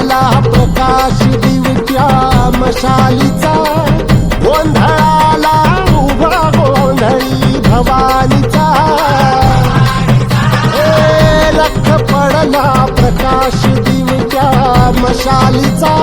झाला प्रकाश दिवट्या मशालीचा. गोंधळाला उभा गोंधळी भवानीचा. ए लख पडला प्रकाश दिवट्या मशालीचा.